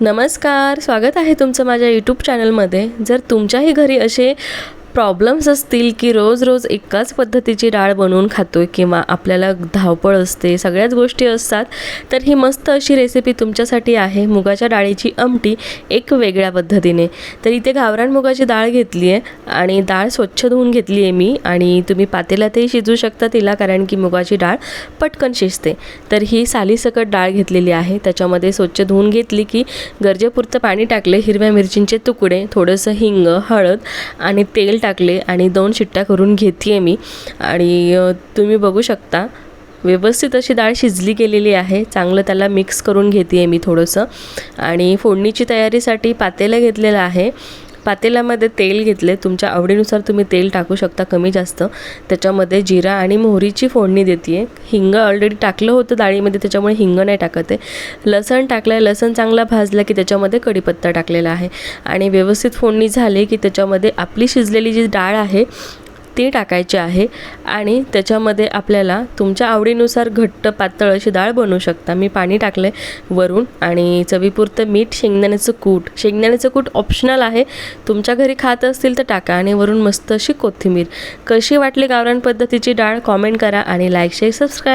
नमस्कार स्वागत आहे तुमचं माझ्या यूट्यूब चॅनलमध्ये जर तुमच्याही घरी असे प्रॉब्लेम्स असतील की रोज रोज एकाच पद्धतीची डाळ बनवून खातोय किंवा आपल्याला धावपळ असते सगळ्याच गोष्टी असतात तर ही मस्त अशी रेसिपी तुमच्यासाठी आहे. मुगाच्या डाळीची आमटी एक वेगळ्या पद्धतीने. तर इथे गावरान मुगाची डाळ घेतली आहे आणि डाळ स्वच्छ धुवून घेतली आहे मी आणि तुम्ही पातेल्यातही शिजू शकता तिला कारण की मुगाची डाळ पटकन शिजते. तर ही सालीसकट डाळ घेतलेली आहे. त्याच्यामध्ये स्वच्छ धुवून घेतली की गरजेपुरतं पाणी टाकले हिरव्या मिरचींचे तुकडे थोडंसं हिंग हळद आणि तेल टाकले आणि दोन शिट्ट्या करून घेते मी. आणि तुम्ही बघू शकता व्यवस्थित अशी डाळ शिजली गेलेली आहे. चांगलं त्याला मिक्स करून घेते आहे मी थोडंसं. आणि फोडणीची तयारीसाठी पातेलं घेतलेलं आहे. पातेल्यामध्ये तेल घेतले तुमच्या आवडीनुसार तुम्ही तेल टाकू शकता कमी जास्त. त्याच्यामध्ये जिरा आणि मोहरीची फोडणी देते आहे हिंग ऑलरेडी टाकलं होतं डाळीमध्ये त्याच्यामुळे हिंग नाही टाकत आहे. लसण टाकलं आहे लसण चांगला भाजला की त्याच्यामध्ये कढीपत्ता टाकलेला आहे. आणि व्यवस्थित फोडणी झाली की त्याच्यामध्ये आपली शिजलेली जी डाळ आहे ती टाकायची आहे आणि त्याच्यामध्ये आपल्याला तुमच्या आवडीनुसार घट्ट पातळ अशी डाळ बनवू शकता. मी पाणी टाकले वरून आणि चवीपुरतं मीठ शेंगदाण्याचं कूट. शेंगदाण्याचं कूट ऑप्शनल आहे. तुमच्या घरी खात असतील तर टाका आणि वरून मस्त अशी कोथिंबीर. कशी वाटली गावरान पद्धतीची डाळ? कॉमेंट करा आणि लाईक शेअर सबस्क्राईब